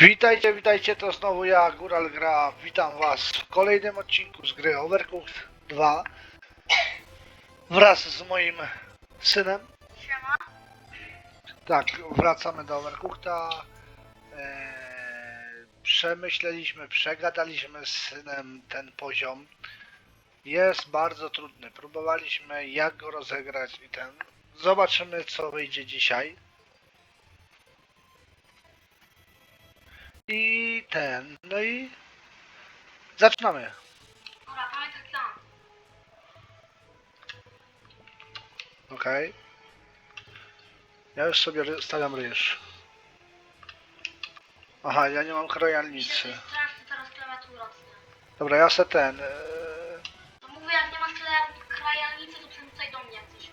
Witajcie, witajcie, to znowu ja, Góral Gra. Witam was w kolejnym odcinku z gry Overcooked 2 wraz z moim synem. Siema. Tak, wracamy do Overcookta. Eee, przemyśleliśmy, przegadaliśmy z synem ten poziom. Jest bardzo trudny. Próbowaliśmy jak go rozegrać i ten. Zobaczymy co wyjdzie dzisiaj. I ten, no i zaczynamy. Dobra, pamiętaj plan. Okej. Ja już sobie stawiam ryż. Aha, ja nie mam. Strasznie teraz klawiatura. Dobra, ja se ten. To mówię, jak nie masz kraja- krajalnicy, to przerzucaj do mnie jak coś.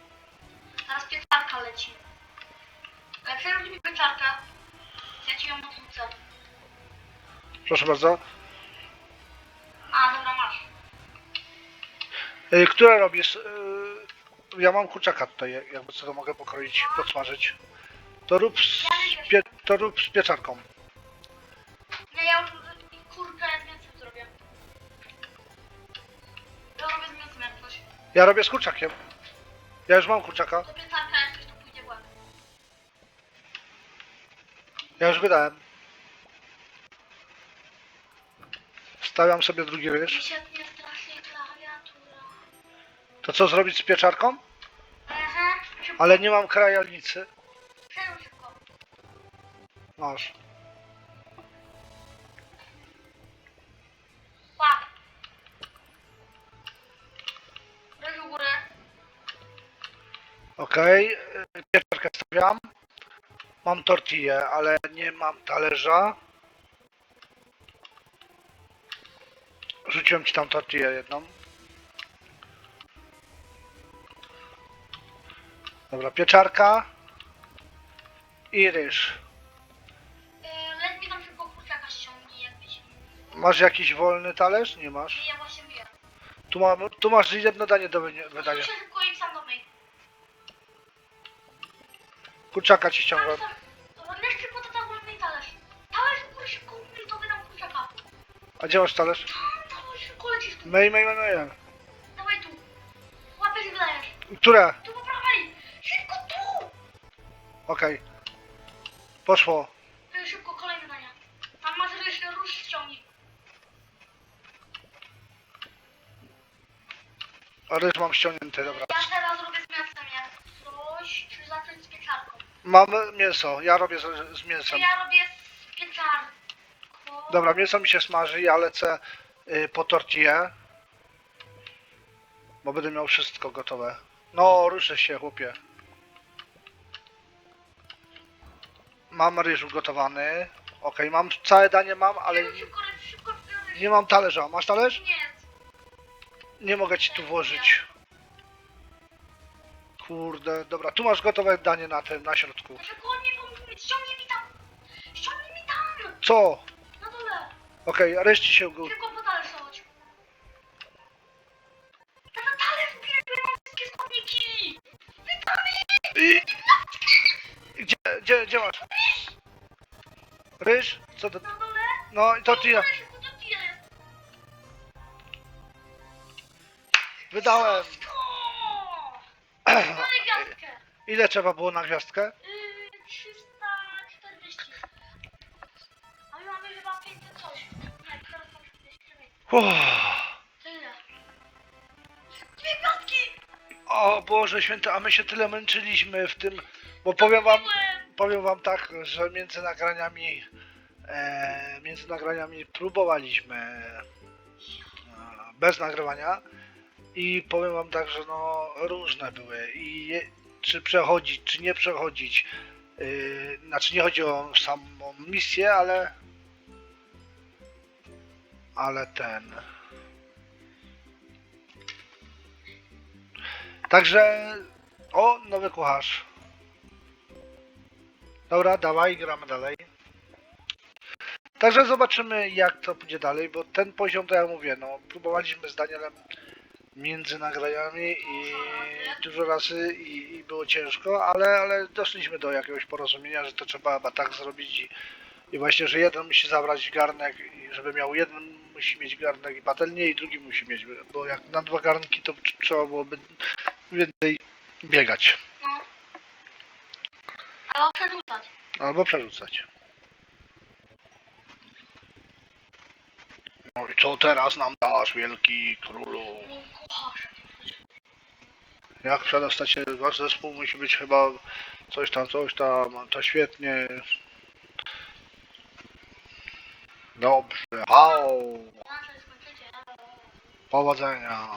Teraz pieczarka leci. Ale przerzuć mi pieczarkę. Ja ci ją odrzucę. Proszę bardzo. A, dobra, masz. Eee, które robisz? Eee, ja mam kurczaka tutaj, jak- jakby co to mogę pokroić, podsmażyć. To rób z, pie, to rób z pieczarką. Nie, ja już kurkę z mięsem zrobię. Ja robię z mięsem jak coś. Ja robię z kurczakiem. Ja już mam kurczaka. To pieczarka jak coś, to pójdzie w łeb. Ja już wydałem. Wstawiam sobie drugi ryż. Mi się nie strasznie klawiatura. To co zrobić z pieczarką? Aha, szybko. Ale nie mam krajalnicy. Przerzuć szybko. Masz. Łap. U. Okej, okay. pieczarkę stawiam. Mam tortillę, ale nie mam talerza. Rzuciłem ci tam tortillę jedną. Dobra, pieczarka i ryż. Yy, Leć mi tam szybko kurczaka ściągnij jakbyś. Masz jakiś wolny talerz? Nie masz. Ja właśnie wiem. Tu, mam, tu masz jedno danie do No wydania. się szybko im sam do myj. Kurczaka ci ściągam. Leć szybko to tam myj talerz. Talerz góry szybko myj, to wydam kurczaka. A gdzie masz talerz? Mej, mej, mej, mej. Dawaj tu. Łapiesz i wydajesz. Które? Tu po prawej. Szybko tu. Okej. Poszło. Yy, Szybko kolejne dania. Tam masz ryż, róż ściągnij. A ryż mam ściągnięty, dobra. Ja teraz robię z mięsem jak coś, czy zacząć z pieczarką. Mam mięso, ja robię z, z To mięsem. ja robię z pieczarką. Dobra, mięso mi się smaży, ja lecę po tortillę. Bo będę miał wszystko gotowe. No, ruszę się, chłopie. Mam ryż ugotowany. Okej, mam całe danie mam, ale nie, nie mam talerza. Masz talerz? Nie. Mogę ci tu włożyć. Kurde, dobra, tu masz gotowe danie na tym, na środku. Ściągnij mi tam. Ściągnij mi tam. Co? Na dole. Okej, reszcie się go. Szybko Gdzie, gdzie, masz? Ryż? Co to? Na dole. No i tortilla. Wydałem. Ile trzeba było na gwiazdkę? Yy, 340. A my mamy chyba 500 coś. Nie, teraz mam 44. Uff. Tyle. Dwie gwiazdki. O Boże święty, a my się tyle męczyliśmy w tym, bo powiem wam. Powiem wam tak, że między nagraniami, e, między nagraniami próbowaliśmy e, bez nagrywania i powiem wam tak, że no różne były i je, czy przechodzić, czy nie przechodzić, yy, znaczy nie chodzi o samą misję, ale ale ten Także o, nowy kucharz. Dobra, dawaj, gramy dalej. Także zobaczymy jak to pójdzie dalej, bo ten poziom to ja mówię, no próbowaliśmy z Danielem między nagraniami i dużo razy i, i było ciężko, ale, ale doszliśmy do jakiegoś porozumienia, że to trzeba chyba tak zrobić i, I właśnie, że jeden musi zabrać garnek i żeby miał jeden musi mieć garnek i patelnię i drugi musi mieć, bo jak na dwa garnki to tr- trzeba byłoby więcej biegać. Albo przerzucać. albo przerzucać. No i co teraz nam dasz, wielki królu? Jak przedostać się, wasz zespół musi być chyba coś tam, coś tam, to świetnie. Dobrze, skończycie. powodzenia.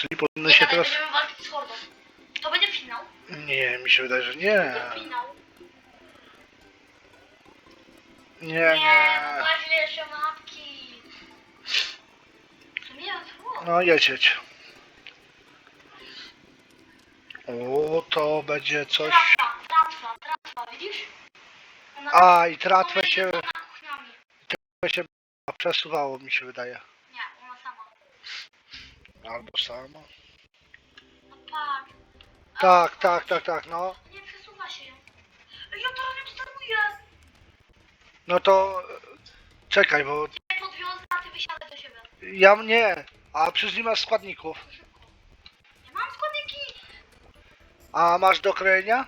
Czyli powinny się teraz... będziemy walczyć z hordą. To będzie finał. Nie, mi się wydaje, że nie. To finał. Nie, Nie, nie. no właśnie jeszcze mapki. To nie ma co. No jedź. O, to będzie coś... Tratwa, tratwa, tratwa, widzisz? Ona A, i tratwę ona się, kuchniami. się przesuwało, mi się wydaje. Nie. Albo samo. No. A, Tak, tak, tak, tak, no. Nie przesuwa się. Ja teraz nie steruję. No to... Czekaj, bo Nie podwiązę, a ty wysiadaj do siebie. ja mnie... A przecież nie masz składników. To szybko. Nie mam składniki. A masz do krojenia?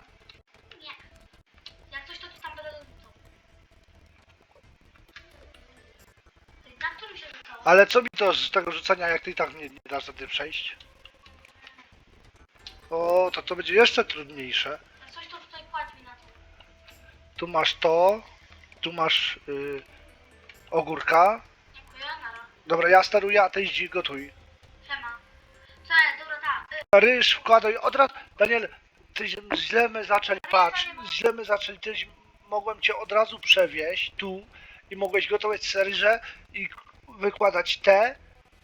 Ale co mi to z tego rzucania, jak ty i tak nie, nie dasz wtedy przejść? O, to to będzie jeszcze trudniejsze. Jak coś, to tutaj kładź mi na to. Tu masz to, tu masz y, ogórka. Dziękuję, nara. Dobra, ja steruję, a ty idź i gotuj. Siema. Cześć, dobra, tak. Y, Ryż wkładaj od razu. Daniel, ty źle my zaczęli, patrz, źle my zaczęli, ty mogłem cię od razu przewieźć tu i mogłeś gotować se ryże i wykładać te,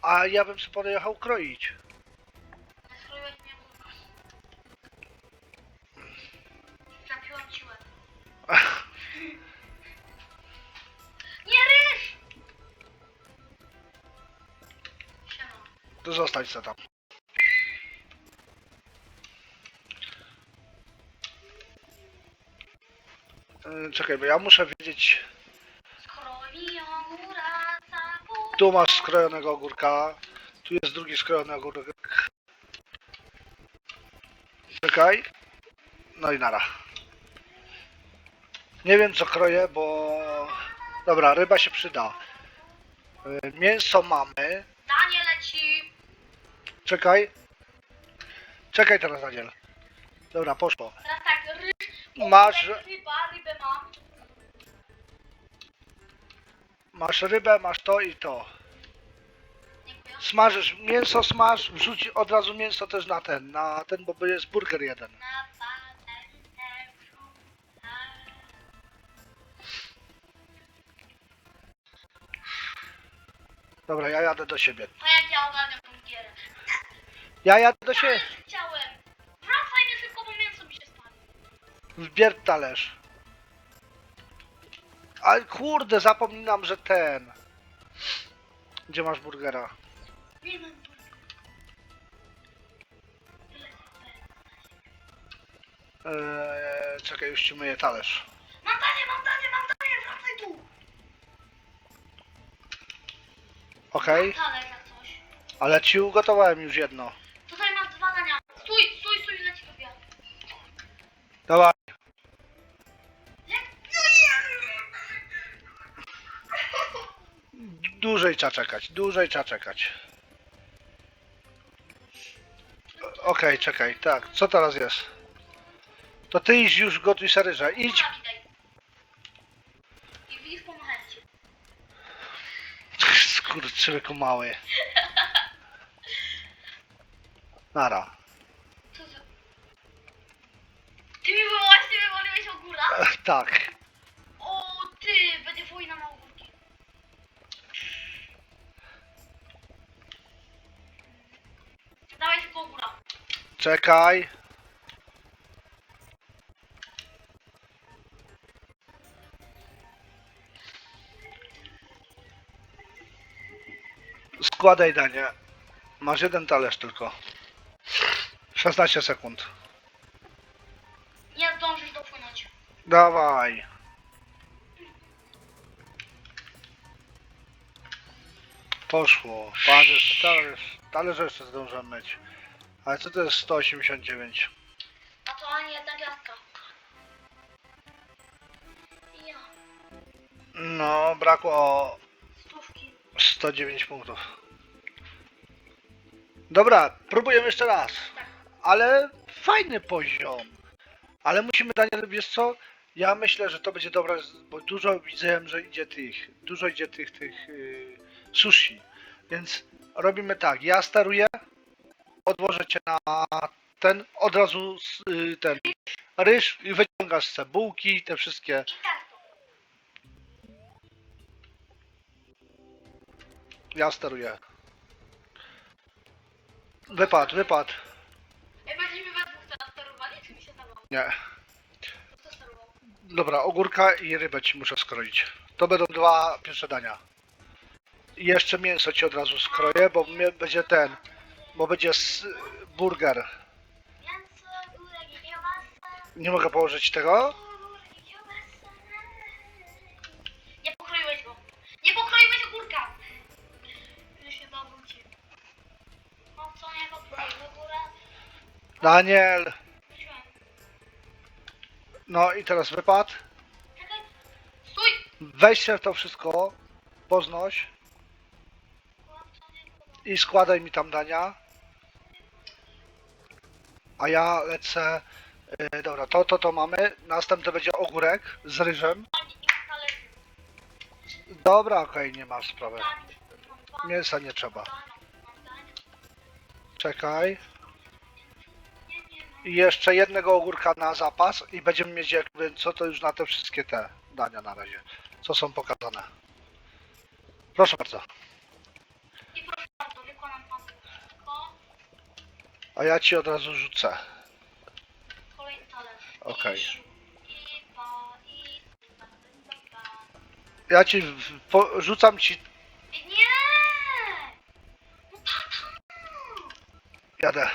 a ja bym sobie podjechał kroić. Ci łeb. Nie ryż! Siema. To zostań se tam. Yy, Czekaj, bo ja muszę wiedzieć. Tu masz skrojonego ogórka. Tu jest drugi skrojony ogórek. Czekaj. No i nara. Nie wiem co kroję, bo... Dobra, ryba się przyda. Yy, Mięso mamy. Danie leci. Czekaj. Czekaj teraz, Daniel. Dobra, poszło. Teraz tak, ryż. Masz- Ryba, rybę mam. Masz rybę, masz to i to. Smażysz, mięso smaż, wrzuć od razu mięso też na ten, na ten, bo jest burger jeden. Dobra, ja jadę do siebie. A jak ja ogarniam tą gierę? Ja jadę do siebie. Chciałem. Wracaj mnie szybko, bo mięso mi się stanie. Wbier talerz. Ale kurde, zapominam, że ten. Gdzie masz burgera? Eee, czekaj, już ci myję talerz. Mam danie, mam danie, mam danie, wracaj tu. Okej, Talerz jak coś. ale ci ugotowałem już jedno. Tutaj masz dwa dania. Stój, stój, stój, leci do. Dłużej trzeba czekać, dłużej trzeba czekać. Okej, czekaj, tak, co teraz jest? To ty idź już gotuj seryża, idź. I ci. Skurczybyku mały. Nara. Ty mi właśnie wywaliłeś ogóra? Tak. Dawaj tylko ogóra. Czekaj. Składaj danie. Masz jeden talerz tylko. 16 sekund. Nie zdążysz dopłynąć. Dawaj. Poszło. Patrz, talerz, talerz jeszcze zdążę myć. Ale co to jest 189? A to ani jedna gwiazdka. Ja. No, brakło Stówki. 109 punktów. Dobra, próbujemy jeszcze raz. Ale fajny poziom. Ale musimy, Daniel, wiesz co? Ja myślę, że to będzie dobre, bo dużo widzę, że idzie tych, dużo idzie tych, tych yy, sushi. Więc robimy tak, ja steruję, odłożę cię na ten, od razu yy, ten ryż i wyciągasz cebułki, te wszystkie. Tak. Ja steruję. Wypad, wypad. Jak będziemy we dwóch teraz sterowali, czy mi się dawało? Nie. Dobra, ogórka i rybę ci muszę skroić. To będą dwa pierwsze dania. Jeszcze mięso ci od razu skroję, bo będzie ten, bo będzie s- burger. Nie mogę położyć tego? Nie pokroiłeś go. Nie pokroiłeś ogórka. Już się. No co nie pokroił góra? Daniel! No i teraz wypad. Weź się w to wszystko, poznoś i składaj mi tam dania. A ja lecę. Yy, dobra, to, to, to mamy. Następny będzie ogórek z ryżem. Dobra, okej, nie ma sprawy. Mięsa nie trzeba. Czekaj. I jeszcze jednego ogórka na zapas i będziemy mieć jakby co to już na te wszystkie te dania na razie, co są pokazane. Proszę bardzo. I proszę bardzo, wykonam panu wszystko. A ja ci od razu rzucę. Kolejny talerz. Okej. Ja ci w- po, rzucam ci. Nie! No tata! Jadę.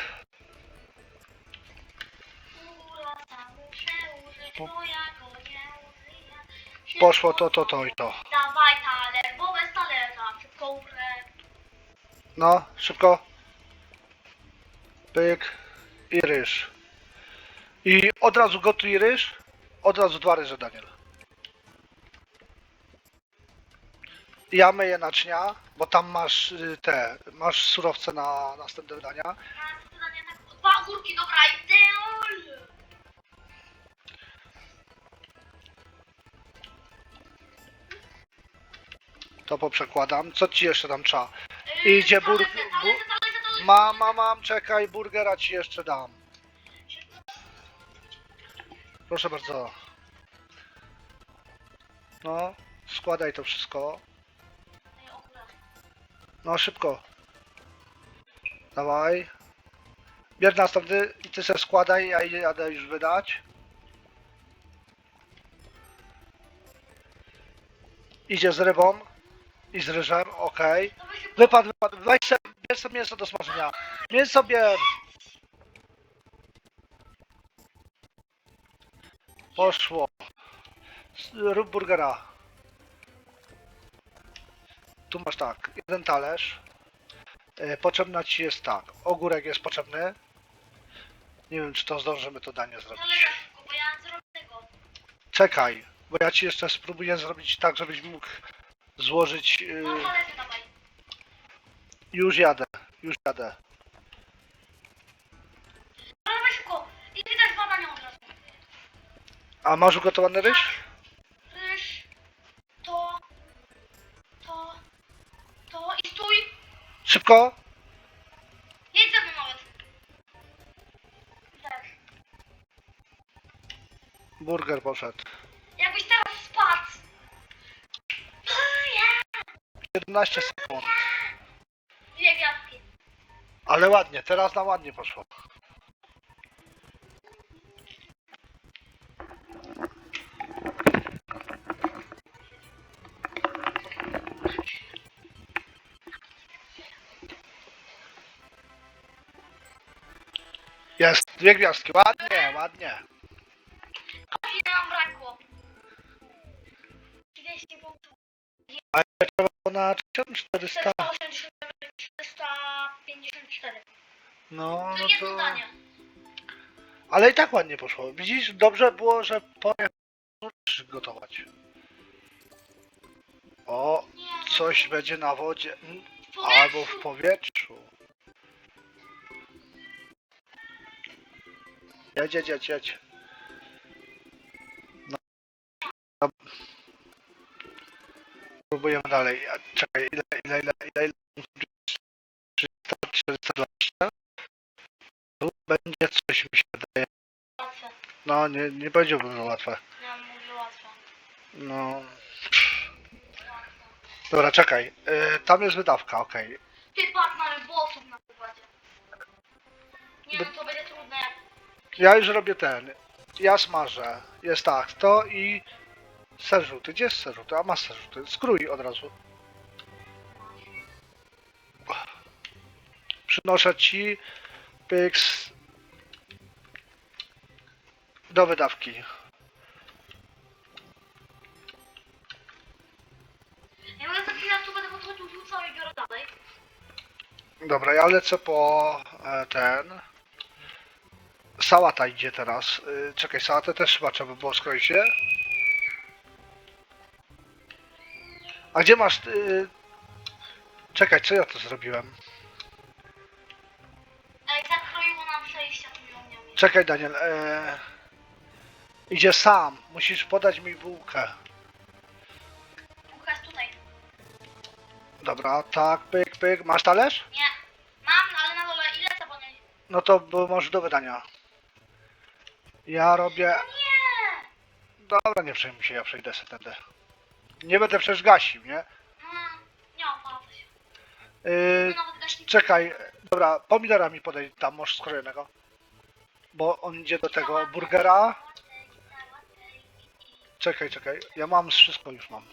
Muszę użyć, Po- bo ja go nie użyję. Poszło to, to, to i to. Dawaj talerz, bo bez talerza. Szybko urę. No, szybko. Pyk i ryż. I od razu gotuj ryż. Od razu dwa ryże, Daniel. Ja myję naczynia, bo tam masz y, te, masz surowce na następne dania. Na zadanie tak, dwa ogórki, dobra, idealnie. To poprzekładam. Co ci jeszcze tam trzeba? Yy, Idzie bur-. Mam, mam, mam, czekaj, burgera ci jeszcze dam. Proszę bardzo. No, składaj to wszystko. No, szybko. Dawaj. Bierz następny i ty se składaj, ja idę- jadę już wydać. Idzie z rybą i z ryżem, okej. Dawaj szybko. Wypad, wypad, weź se, bierz sobie mięso do smażenia. Mięso bierz. Poszło. Rób burgera. Tu masz tak, jeden talerz. E, Potrzebna ci jest tak, ogórek jest potrzebny. Nie wiem, czy to zdążymy to danie zrobić. Tego. Czekaj, bo ja ci jeszcze spróbuję zrobić tak, żebyś mógł złożyć... Yy, No. Już jadę, już jadę. No, Dawaj szybko. I też badania od razu. A masz ugotowany ryż? Ryż, to, to, to i stój. Szybko? Jedź ze mną nawet. Tak. Burger poszedł. Jakbyś teraz spadł. Ja. 17 sekund. Ale ładnie, teraz na ładnie poszło. Jest, dwie gwiazdki, ładnie, ładnie. Ile nam brakło? 200 punktów. Na 1400. 484, 454. No, no Drugie to... zadanie. Ale i tak ładnie poszło. Widzisz, dobrze było, że powiem gotować. O, Nie. coś będzie na wodzie. mm, W powietrzu. Albo w powietrzu. Jedź, jedź, jedź, jedź. No. no. Próbujemy dalej. A, Czekaj, ile, ile, ile, ile, ile? 300, 420? Tu będzie coś mi się wydaje. Łatwe. No, nie, nie będzie bardzo łatwe. Ja mówię łatwe. No. Dobra, czekaj. Y, tam jest wydawka, okej. Ty patrz, mamy bossów na pokładzie. Nie no, to będzie trudne. Ja już robię ten. Ja smażę. Jest tak, to i ser żółty. Gdzie jest ser żółty? A masz ser żółty. Skrój od razu. Przynoszę ci pyks do wydawki. Ja mogę za chwilę tu będę podchodził, rzucał i biorę dalej. Dobra, ja lecę po e, ten. Sałata idzie teraz. Y, czekaj, sałatę też chyba trzeba było skroić, nie? A gdzie masz... Y... Czekaj, co ja to zrobiłem? Czekaj, Daniel. E... Idzie sam. Musisz podać mi bułkę. Bułka jest tutaj. Dobra, tak, pyk, pyk. Masz talerz? Nie. Mam, ale na dole. Ile to niej? No to masz do wydania. Ja robię... No nie! Dobra, nie przejmuj się, ja przejdę sobie tędy. Nie będę przecież gasił, nie? Mm, nie opłaca się. Yy, No nawet gaśnik. czekaj, dobra, pomidora mi podaj tam, może skrojonego. Bo on idzie do tego burgera. Czekaj, czekaj, ja mam wszystko już mam.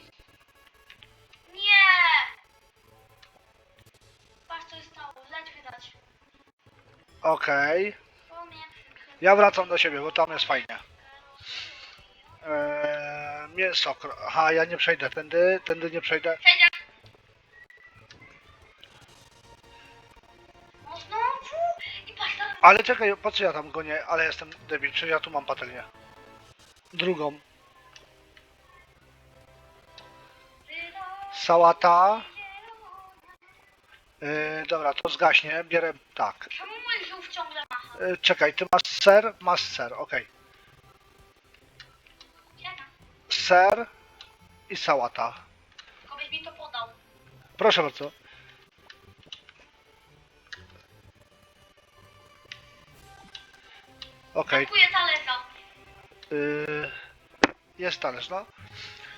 Nie! Patrz co się stało. Leć wydać. Okej. O nie. Ja wracam do siebie, bo tam jest fajnie. Eee, mięso. kro- Aha, ja nie przejdę tędy, tędy nie przejdę. Ale czekaj, po co ja tam gonię? Ale jestem debil, przecież ja tu mam patelnię. Drugą. Sałata. Eee, dobra, to zgaśnie, bierę tak. Czemu mój żółw ciągle? Eee, czekaj, ty masz ser? Masz ser, okej. Czekam. Ser i sałata. Byś mi to podał. Proszę bardzo. Okej, Kupuję talerza. yy, jest talerz, no.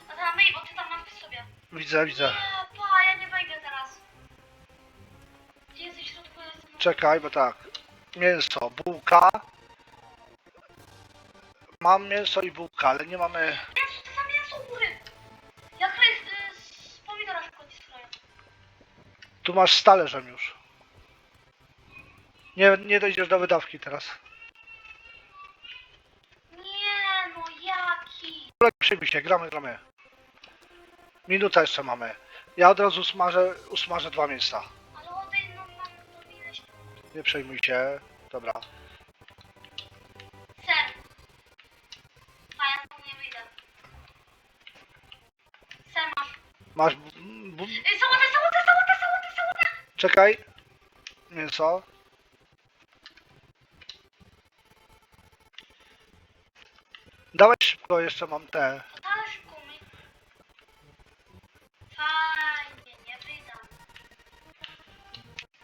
A teraz myj, bo ty tam masz przy sobie. Widzę, widzę. Nie, pa, ja nie wejdę teraz. Gdzie jesteś w środku? Ja Jestem... Czekaj, bo tak. Mięso, bułka. Mam mięso i bułka, ale nie mamy... Mięso, to za mięso u góry. Ja Chrys, y, z pomidora szybko ci skroję. Tu masz z talerzem już. Nie, nie dojdziesz do wydawki teraz. Nie, no Przyjmij się, gramy, gramy. Minuta jeszcze mamy. Ja od razu smażę, usmażę dwa mięsa. Ale mam to ileś... Nie przejmuj się. Dobra. Ser. A ja tam nie wyjdę. Ser masz. Masz... Bu... bu- sałatę, sałatę! Czekaj. Mięso. Szybko, jeszcze mam te. Mi. Fajnie, nie wyjdę.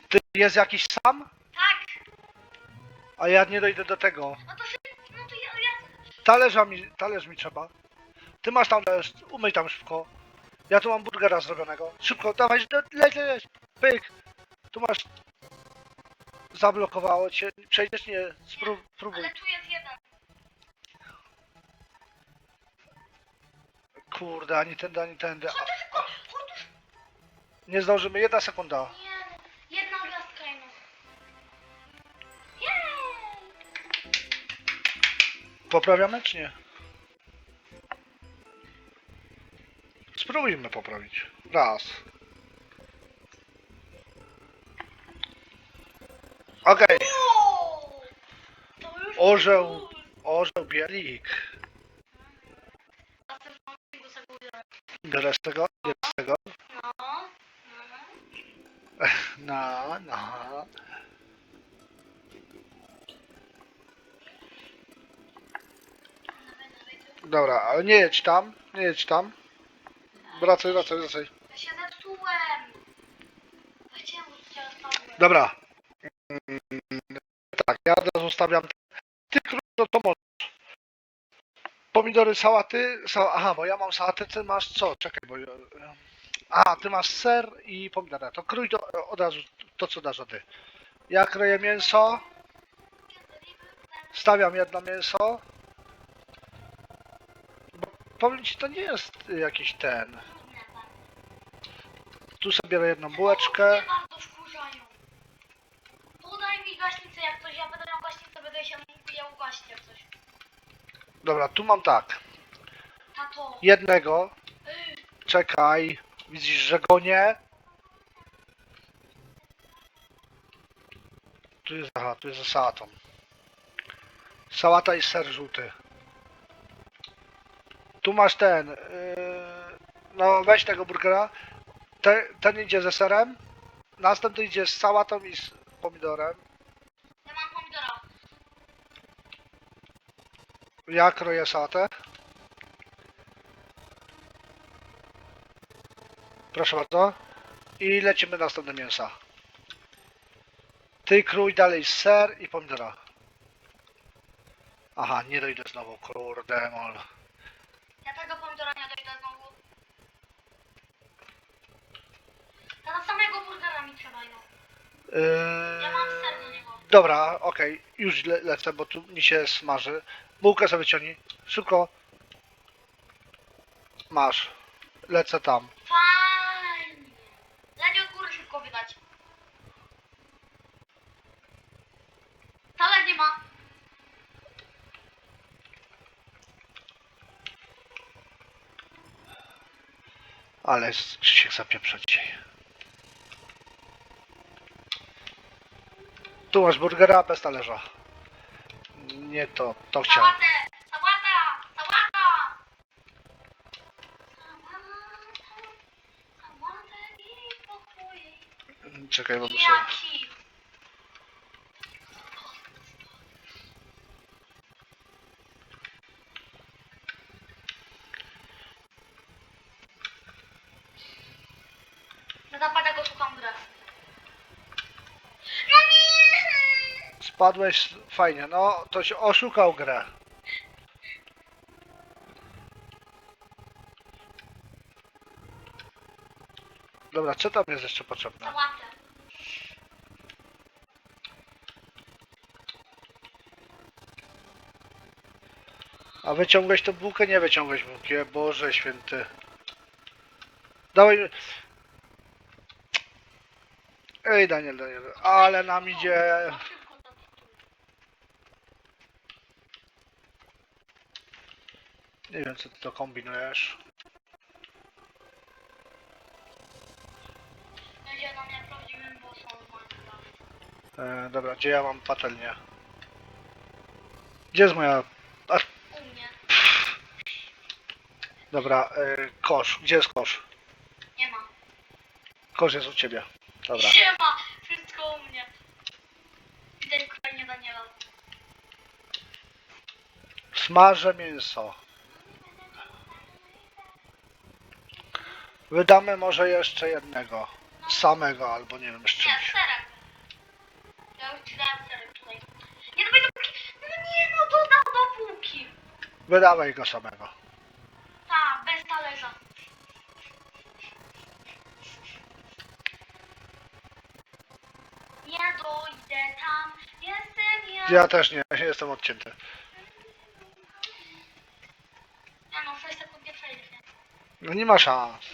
Ty jest jakiś sam? Tak, A ja nie dojdę do tego. no to szybko, no to ja, ja... Talerza mi, talerz mi trzeba. Ty masz tam talerz, umyj tam szybko. Ja tu mam burgera zrobionego. Szybko, dawaj, le- leć, leć, pyk. Tu masz... Zablokowało cię. Przejdziesz? Nie, spróbuj. Ale tu jest jeden. Kurde, ani tędy, ani tędy. Co to tylko? Nie zdążymy, jedna sekunda. Nie, jedna gwiazdka jedna. Jej! Poprawiamy czy nie? Spróbujmy poprawić. Raz. Okej, Wow! To już orzeł, orzeł bielik. Biorę tego, biorę z tego. No, no. No, no. Dobra, ale nie jedź tam, nie jedź tam. Wracaj, wracaj, wracaj. Ja się zepsułem. Chciałem. Dobra. Mm, Tak, ja teraz zostawiam. Ty krótko to możesz. Pomidory, sałaty. Sa Aha, bo ja mam sałatę, ty masz co? Czekaj, bo. A, ty masz ser i pomidora. To krój do, od razu to, co dasz ty. Ja kroję mięso. Stawiam jedno mięso. Bo powiem ci, to nie jest jakiś ten. Tu sobie jedną bułeczkę. Podaj mi gaśnicę jak coś, ja będę miał gaśnicę, będę się mógł je ugaśnie jak coś. Dobra, tu mam tak. Jednego. Czekaj. Widzisz, że go nie. Tu jest, aha, tu jest za sałatą. Sałata i ser żółty. Tu masz ten. Yy, no weź tego burgera. Te, ten idzie ze serem. Następny idzie z sałatą i z pomidorem. ja mam pomidora. Ja kroję sałatę. Proszę bardzo. I lecimy następne mięsa. Ty krój dalej ser i pomidora. Aha, nie dojdę znowu, kurde mol. Ja tego pomidora nie dojdę znowu. Teraz samego burgera mi trzeba, no. Ja mam Yy, ser do niego. dobra, okej, już le lecę, bo tu mi się smaży. Bułkę sobie wyciągnij. Szybko. Masz. Lecę tam. Fajnie. Leć od góry szybko wydać. Taler nie ma. Ale się zapieprza dzisiaj. Tu masz burgera bez talerza. Nie to, to chciałem. Czekaj, bo muszę... Jaki? Na zapada go słucham grę. No nie! Spadłeś fajnie, no to się oszukał grę. Dobra, co tam jest jeszcze potrzebne? A wyciągłeś tą bułkę? Nie wyciągłeś bułki, Boże święty. Dawaj... Ej, Daniel, Daniel, ale nam idzie... No szybko to tytuł. Nie wiem, co ty to kombinujesz. Będzie na mnie prawdziwym bossem w Minecraft. E, dobra, gdzie ja mam patelnię? Gdzie jest moja... U mnie. dobra, e, kosz. Gdzie jest kosz? Nie ma. Kosz jest u ciebie. Dobra. Siema! Wszystko u mnie. Widać kolejnie Daniela. Smażę mięso. Wydamy może jeszcze jednego. Samego, albo nie wiem, z czymś. serek. Ja już ci dałem serek tutaj. Nie dawaj. No nie no, dodał do półki. Wydawaj go samego. Ta, bez talerza. Nie dojdę tam, jestem ja. Ja też nie, jestem odcięty. Ja no, 6 sekund nie? No nie ma szans.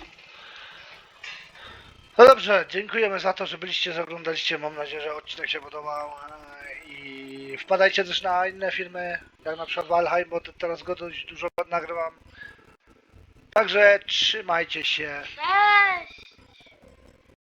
No dobrze, dziękujemy za to, że byliście, zaglądaliście. Mam nadzieję, że odcinek się podobał. I wpadajcie też na inne filmy, jak na przykład Valheim, bo te- teraz go dość dużo nagrywam. Także trzymajcie się. Cześć!